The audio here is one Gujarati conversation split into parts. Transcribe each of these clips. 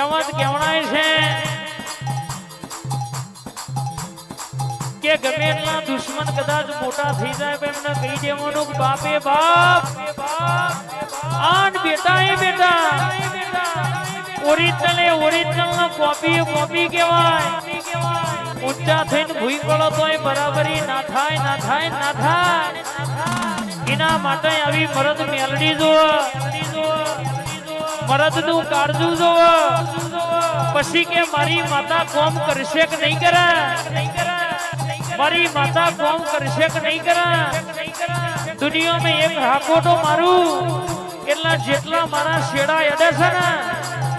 કહેવત કહેવણાય છે કે ગમે એટલા દુશ્મન કદાચ મોટા થઈ જાય એમને કહી દેવાનું બાપે બાપ આન બેટા એ બેટા. ઓરિજિનલ એ ઓરિજિનલ નો કોપી એ કોપી કહેવાય. ઊંચા થઈને ભૂઈ પડો તોય બરાબરી ના થાય ના થાય ના થાય. એના માટે આવી મરદ મેલડી જુઓ. મરદનું કાળજું જો પછી કે મારી માતા કોમ કરશે કે નહીં કરે? મારી માતા કોમ કરશે કે નહીં કરે? દુનિયામાં એક હાકોટો મારું. એટલા જેટલા મારા શેડા અડે છે ને,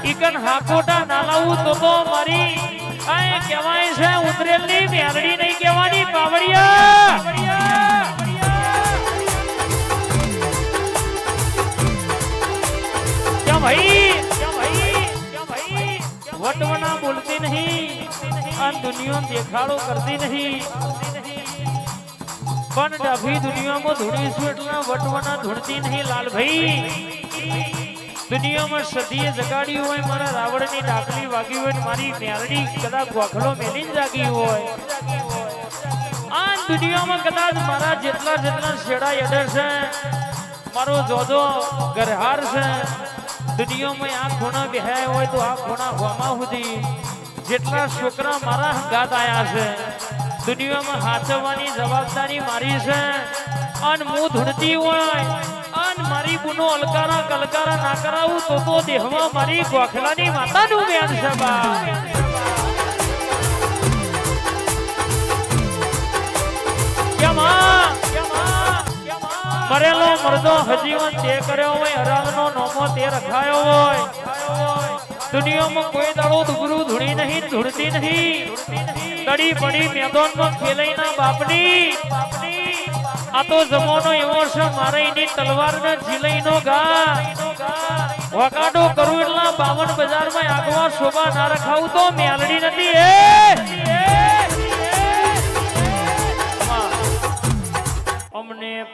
ઈકન હાકોટા ના લાવું તો તો મારી કહેવાય છે ઉતરેલની મેળડી નહીં કહેવાની, પાવડિયા. ભાઈ વટવના બોલતી નહીં આ દુનિયા દેખાડો કરતી નહીં પણ ડાભી દુનિયામાં ધૂણીશું એટલે વટવના ધૂળતી નહીં લાલભાઈ દુનિયામાં સદીએ જગાડ્યું હોય મારા રાવણની ડાકલી વાગી હોય ને મારી મેરડી કદાચ ગોખલો મેલીને જાગી હોય આ દુનિયામાં કદાચ મારા જેટલા જેટલા શેડા યડર છે મારો જોજો ગરહાર છે દુનિયામાં આ ખૂણા બેહાય હોય તો આ ખૂણા હોમાં સુધી જેટલા છોકરા મારા હંગાત આયા છે, દુનિયામાં હાચવવાની જવાબદારી મારી છે અન હું ધૂણતી હોય, અન મારી ગુનો અલકારા કલકારા ના કરાવું તો તો દેહમાં મારી ગોખલાની માતાનું બેન છે બા કેમ? મરેલો મરદો હજીવન તે કર્યો હોય હરાલનો નોમો તે રખાયો હોય. દુનિયામાં કોઈ દાડો દુગરું ધૂણી નહીં ધૂળતી નહીં. તડી પડી મેદાનમાં ખેલઈના બાપની. આ તો જમોનો એવો છે, મારે એની તલવારને ઝીલઈનો ઘા. વકાડો કરું એટલા બાવન બજારમાં આગવા શોભા ના રખાવું તો મેલડી નથી, એ! અમને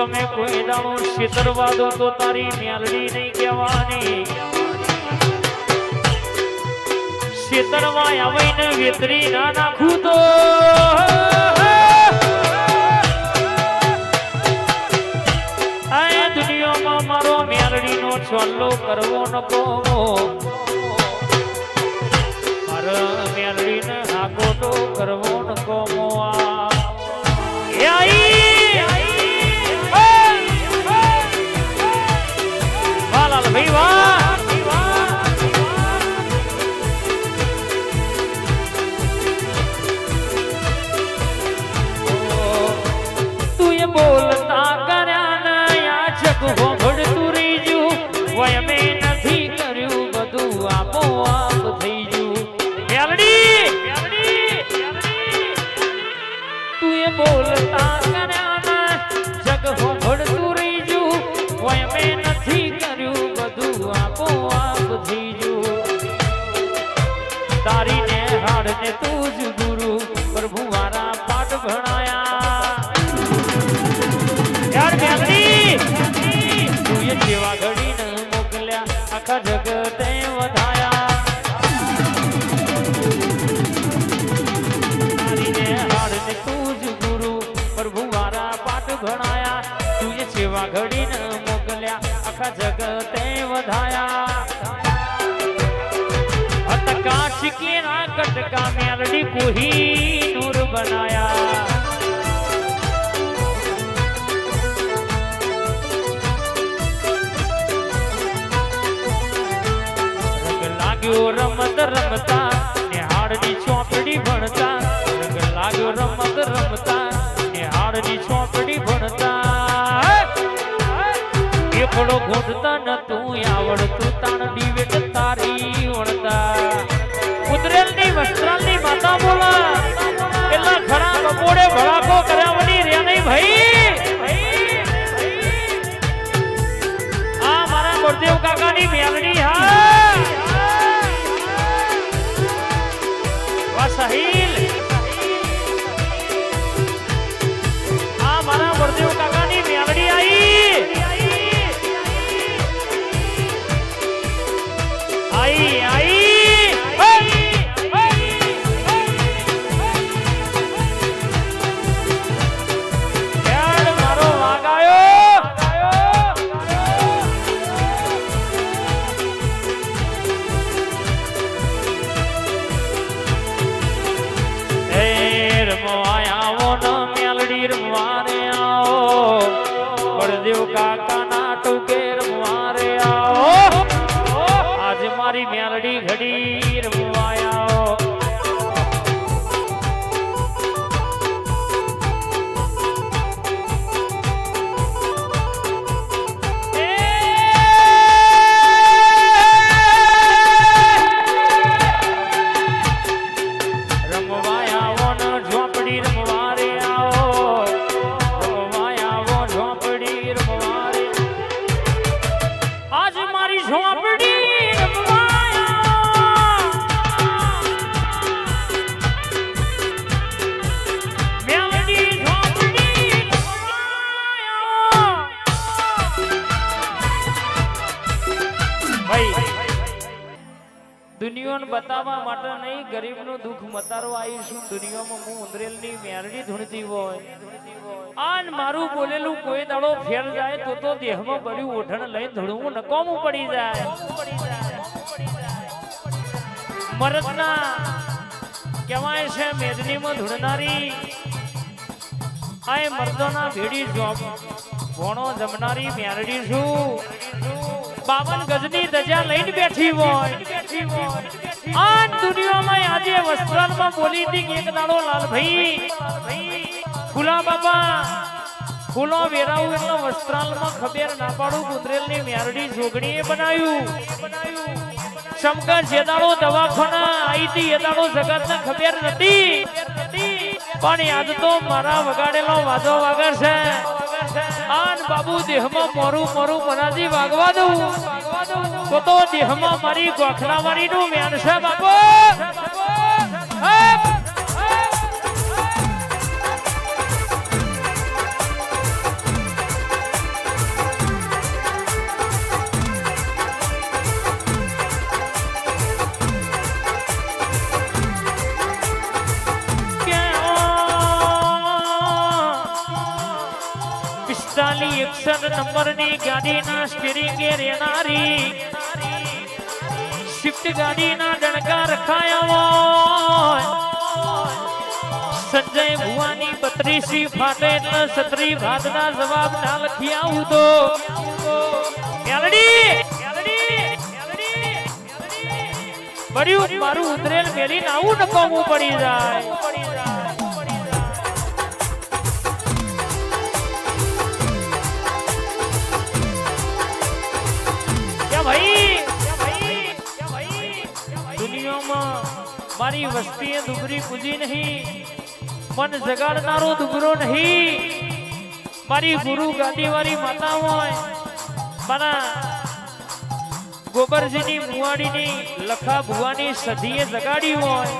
તમે કોઈ દાણો છેતરવા દો તો તારી મેલડી નહીં કહેવાની છેતરવા આવીને વેતરી ના નાખું તો આ દુનિયામાં મારો મેલડીનો છલ્લો કરવો ન મારા હાકોટો કરવો નકો મોઆ બધું આપોઆપ થઈ જું તારી ને હાડ ને તું જ ગુરુ પ્રભુ મારા પાઠ ભણાયા. યાર મેમરી! તું એ જેવા ઘડી ન મોકલ્યા, આખા જગતે વધાયા. તારી ને હાડ ને તું જ આખા જગતે વધાયા અટકા ચીકીના કટકા મેલડી કોહી નૂર બનાયા રંગ લાગ્યો રમત રમતા God. ગરીબનું દુઃખ મતારો આવીશું દુનિયામાં હું ઉંદરેલની મેરડી ધૂણતી હોય. આન મારું બોલેલું કોઈ દાડો ફેર જાય તો તો દેહમાં ભર્યું ઓઠણ લઈને ધૂણવું નકોમું પડી જાય. મરદના, કહેવાય છે મેદનીમાં ધૂણનારી. આ મર્દોના ભેડી જોબ, ભોણો જમનારી મેરડી છું. બાવન ગજની દજા લઈને બેઠી હોય. આ દુનિયામાં આજે વસ્ત્રાલમાં બોલી હતી એક દાડો લાલભાઈ. ફૂલા બાપા ફૂલો વેરાવું એટલે વસ્ત્રાલમાં ખબેર ના પાડું, કુદરેલની મેરડી જોગણીએ બનાવ્યું. શંકર જે દવાખાના આવી હતી એ દાડો ખબર નથી. પણ યાદ તો મારા વગાડેલો વાદો વાગર છે. આન બાબુ દેહમાં મોરું મોરું મનાજી વાગવા દઉં. તો તો દેહમાં મારી ગોખલાવાળી નું મેન છે બાબુ પિસ્તાલી એકસઠ નંબરની ગાડીના સ્ટીરિંગે રહેનારી શિફ્ટ ગાડીના ડણકા રખાયા સંજય ભુવાની બત્રીસી ફાટે એટલે સત્રી ભાતના જવાબ ના લખી આવું તો. મેલડી! મારું ઉતરેલ મેલી આવું નકામું પડી જાય. દુનિયામાં મારી વસ્તીએ દુગરી પૂજી નહીં. મન જગાડનારો દુગરો નહીં. મારી ગુરુ ગાદી વાળી માતા હોય. મારા ગોબરજીની મુવાડીની લખા ભુવાની સધીએ જગાડી હોય.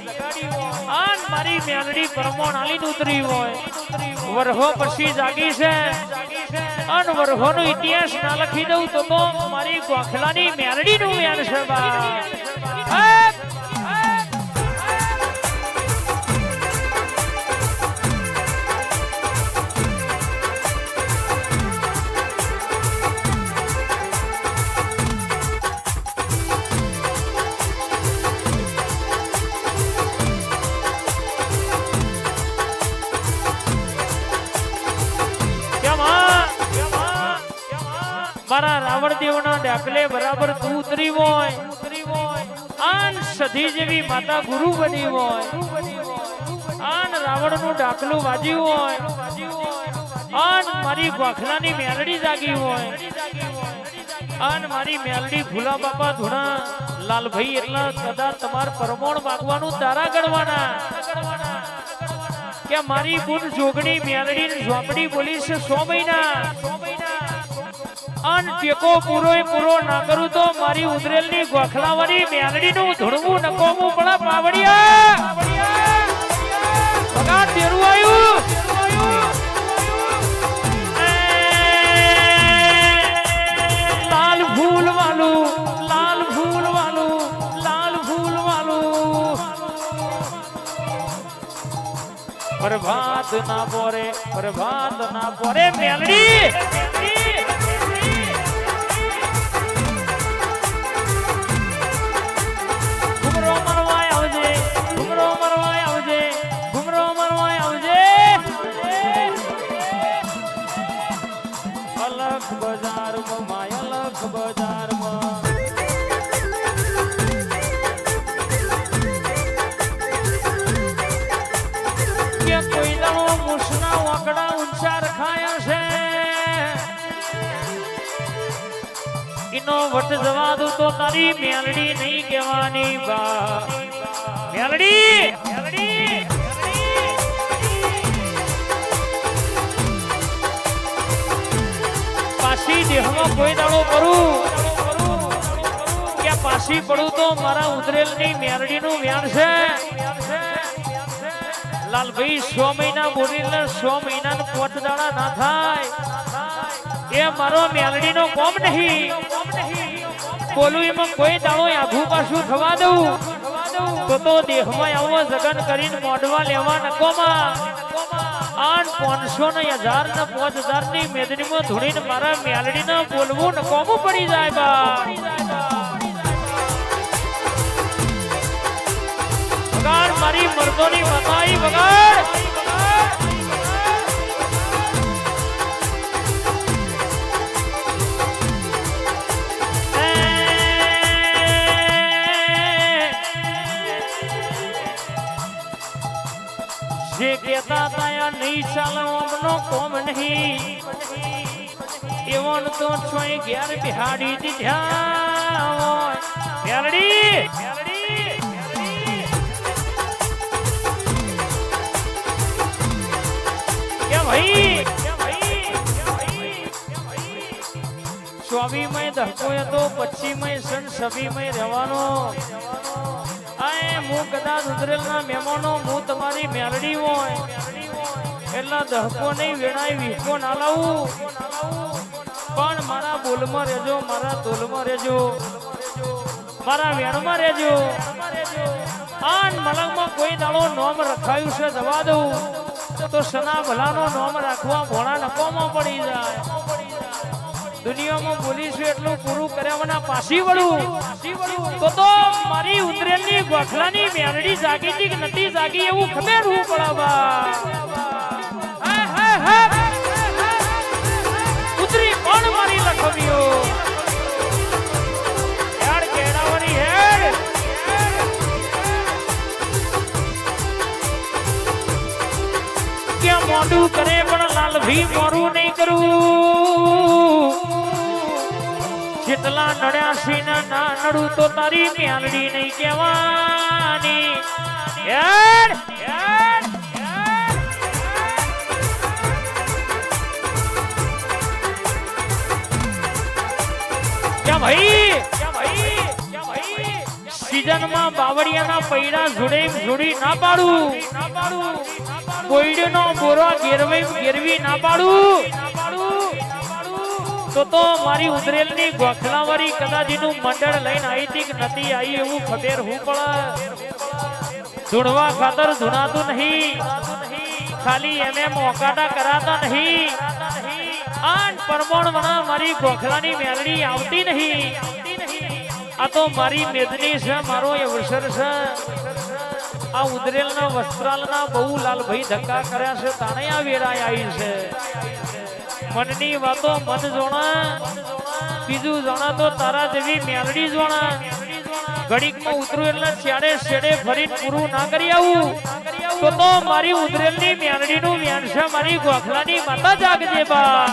આન મારી મેલડી પરમોણ આલીન ઉતરી હોય. વરહો પછી જાગી છે. અન વરહોનો ઇતિહાસ ના લખી દઉં તો તો મારી ગોખલાની મેલડીનું યાદ છે બા સધી જેવી માતા ગુરુ બની હોય, આન રાવણનું ડાકલું વાજ્યું હોય, આન મારી ગોખલાની મેલડી જાગી હોય, આન મારી મેલડી ભૂલા બાપા ધૂણા, લાલભાઈ એટલા સદા તમાર પરમોણ માગવાનું તારા ગણવાના. કે મારી બુન જોગણી મેલડી ને ઝોપડી બોલી છે સો મહિના અન ટેકો પૂરો પૂરો ના કરું તો મારી ઉદરેલની ગોખલાવાળી મેલડી નું ધૂણવું નકોમું પણ પાવડિયા. વગાડ તેરું આવ્યું પ્રભાત ના પોરે, પ્રભાત ના પોરે મેલડી. એનો વટ જવા દઉં તો તારી મેલડી નહીં કહેવાની બા મેલડી! મેલડી પાછી દેહમાં કોઈ દાડો કરું? કે પાછી પડું તો મારા ઉતરેલની મેરડીનું વ્યાણ છે? લાલભાઈ, સો મહિના બોલીને સો મહિના પોચ ના થાય. એ મારો મેલડીનો કોમ નહીં. બોલું કોઈ દાડો આઘું પાછું થવા દઉં. તો તો દેહમાં આવો જગન કરીને મોઢવા લેવા નકોમાં. આઠ પાંચસો ને હજાર ને પાંચ હજારની મેદનીમાં ધૂણીને મારા મેલડી ને બોલવું નકોમું પડી જાય બા મારી મર્દોની માતાઈ વગાડ. જે કેતા તાયા નહીં ચાલો અમનો કોમ નહીં. એવોન તો છોય ઘેર બિહાડી દીધા ભાઈ? સ્વામીમય ધક્કો હતો પશ્ચિમય સન સભીમય રહેવાનો. હું કદાચ ઉતરેલના મહેમાનો, હું તમારી મેરડી હોય. એટલા દહકો નહીં વેણાય વીકો ના લાવું. પણ મારા બોલમાં રહેજો, મારા તોલમાં રહેજો. મારા વેણમાં રહેજો. આન મલંગમાં કોઈ દાડો નોમ રખાયું છે દવા દઉં. તો સના ભલાનો નોમ રાખવા ભોળા નકોમાં પડી જાય. દુનિયામાં બોલીશું એટલું પૂરું કર્યા પાછી વળું. તો તો મારી ઉતરેલની ગોખલાની મેરડી જાગી હતી કે નથી જાગી એવું ખબર હું પડાવા ઉતરી કોણ મારી લખવીઓ. મોઢું કરે પણ લાલ ભી મોરું નહીં કરું? જેટલા નડ્યાસી ને ના નડું તો તારી મ્યાલડી નહીં કહેવાની. યાર યાર સીઝનમાં બાવળિયાના પૈડા જોડે જોડી ના પાડું. ના કોઈડનો બોરો ગેરવી ગેરવી ના પાડું. તો તો મારી ઉદરેલની ગોખલાવાળી કદાચીનું મંડળ લઈને આવી હતી કે નથી આવી એવું ખબર હું પણ ધૂણવા ખાતર ધૂણાતું નહીં. ખાલી એને મોકાટા કરાતા નહીં. આન પરમોણ વણા મારી ગોખલાની મેલડી આવતી નહીં. આ તો મારી મેદની છે, મારો અવસર છે. આ ઉદરેલના વસ્ત્રાલના બહુ લાલભાઈ ધક્કા કર્યા છે, તાણે આ વેરાય આવી છે. મનની વાતો મન જોણા, બીજું જણા તો તારા જેવી મેલડી જોણા. ઘડીકમાં ઉતરું એટલે છેડે છેડે ફરી પૂરું ના કરી આવું. તો તો મારી ઉતરેલની મેલડીનું વ્યાન છે મારી ગોખલાની માતા જાગજે બા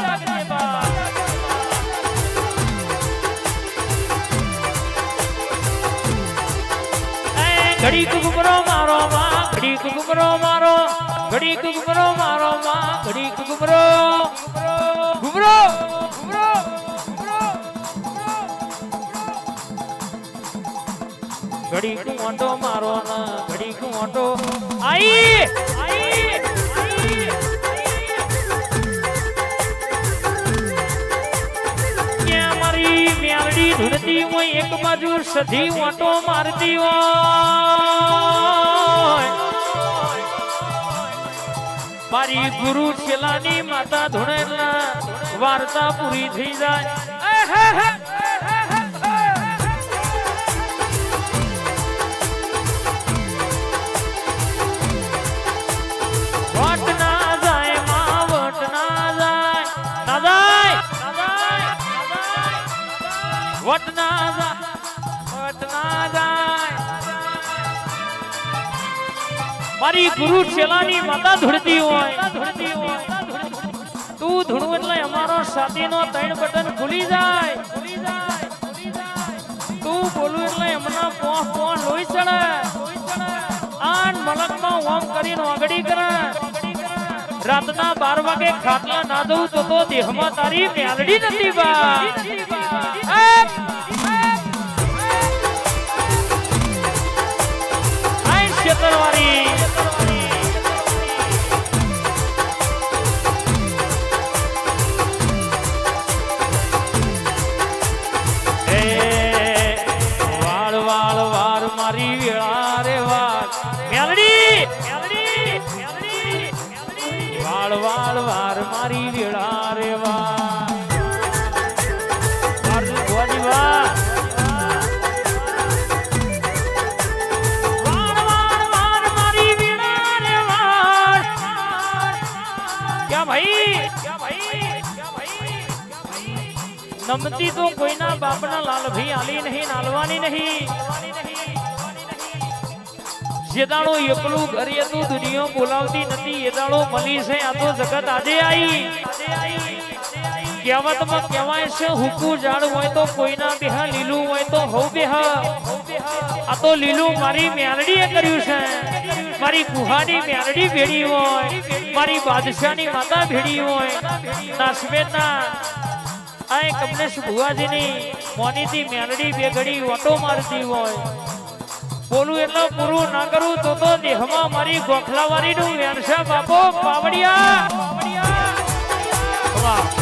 એ ઘડી કુકરો મારો માં ઘડી કુકરો મારો ઘડી કુકરો મારો માં ઘડી કુકરો કુકરો કુકરો ઘડી કુંટો મારો ઘડી કુંટો આઈ આઈ મારી મેરડી ધૂળતી હોય, એક બાજુ સધી ઓટો મારતી હોય. મારી ગુરુ છેલાની માતા ધૂણેલા વાર્તા પૂરી થઈ જાય. વટના જાય માં વટ ના જાય. મારી ગુરુ છેલાની માતા ધૂળતી હોય. તું ધૂણું એટલે અમારો સાથીનો ત્રણ બટન ખુલી જાય. તું બોલું એટલે એમના પોહ પોહ લોહી ચડે. આન મલકમાં ઓમ કરીને ઓગળી કરે. રાતના બાર વાગે ખાટલા ના દઉં તો તો દેહમાં તારી મેલડી નથી બા. ભાઈ. નમતી તો કોઈના બાપના લાલ ભાઈ આલી નહીં, નાલવાની નહીં. જે દાડો એકલું ઘરે તું દુનિયા બોલાવતી નથી, એ દાડો મળી છે, આ તો જગત આજે આવી કહેવતમાં કહેવાય છે, હુકુ ઝાડ હોય તો કોઈના બેહા લીલું હોય તો હવ બેહા. આ તો લીલું મારી મેલડીએ કર્યું છે. મારી ગુહાની મેરડી ભેડી હોય, મારી બાદશાહની માતા ભેડી હોય નાસમેના આ કમલેશ ભુવાજીની મોનીથી મેરડી બે ઘડી ઓટો મારતી હોય. બોલું એટલે પૂરું ના કરું તો તો દેહમાં મારી ગોખલાવારીનું વેણસા બાપો પાવડિયા. વાહ.